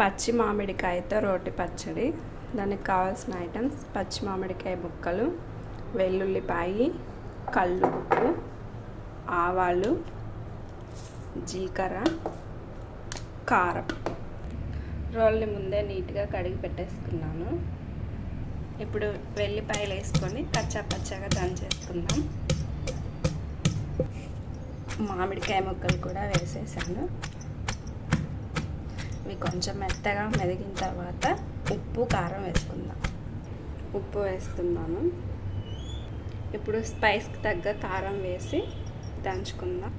పచ్చి మామిడికాయతో రోటి పచ్చడి. దానికి కావాల్సిన ఐటమ్స్ పచ్చి మామిడికాయ ముక్కలు వెల్లుల్లిపాయి కళ్ళు ఉప్పు ఆవాలు జీలకర్ర కారం. రోల్ని ముందే నీట్గా కడిగి పెట్టేసుకున్నాను. ఇప్పుడు వెల్లిపాయలు వేసుకొని కచ్చా పచ్చగా దంచేసుకుందాం. మామిడికాయ ముక్కలు కూడా వేసేసాను. ఇవి కొంచెం మెత్తగా మెదిగిన తర్వాత ఉప్పు కారం వేసుకుందాం. ఉప్పు వేస్తున్నాను. ఇప్పుడు స్పైస్కి తగ్గ కారం వేసి దంచుకుందాం.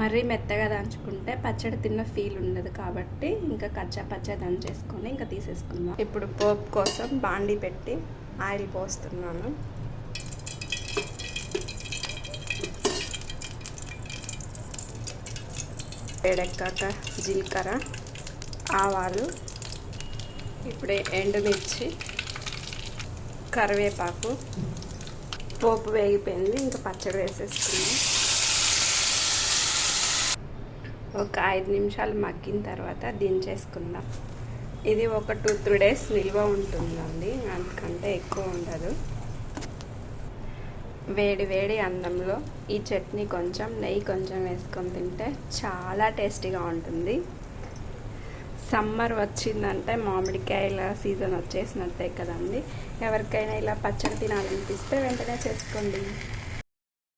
మరీ మెత్తగా దంచుకుంటే పచ్చడి తిన్న ఫీల్ ఉండదు కాబట్టి ఇంకా కచ్చా పచ్చా దంచేసుకొని ఇంకా తీసేసుకుందాం. ఇప్పుడు పోపు కోసం బాండి పెట్టి ఆయిల్ పోస్తున్నాను. వేడెక్కాక జీలకర్ర ఆవాలు ఇప్పుడే ఎండుమిర్చి కరివేపాకు పోపు వేగిపోయింది ఇంకా పచ్చడి వేసేసుకున్నాం. ఒక ఐదు నిమిషాలు మగ్గిన తర్వాత దించేసుకుందాం. ఇది ఒక టూ త్రీ డేస్ నిల్వ ఉంటుందండి అందుకంటే ఎక్కువ ఉండదు. వేడి వేడి అన్నంలో ఈ చట్నీ కొంచెం నెయ్యి కొంచెం వేసుకొని తింటే చాలా టేస్టీగా ఉంటుంది. సమ్మర్ వచ్చిందంటే మామిడికాయల సీజన్ వచ్చేసినట్టే కదండి. ఎవరికైనా ఇలా పచ్చడి తినాలనిపిస్తే వెంటనే చేసుకోండి.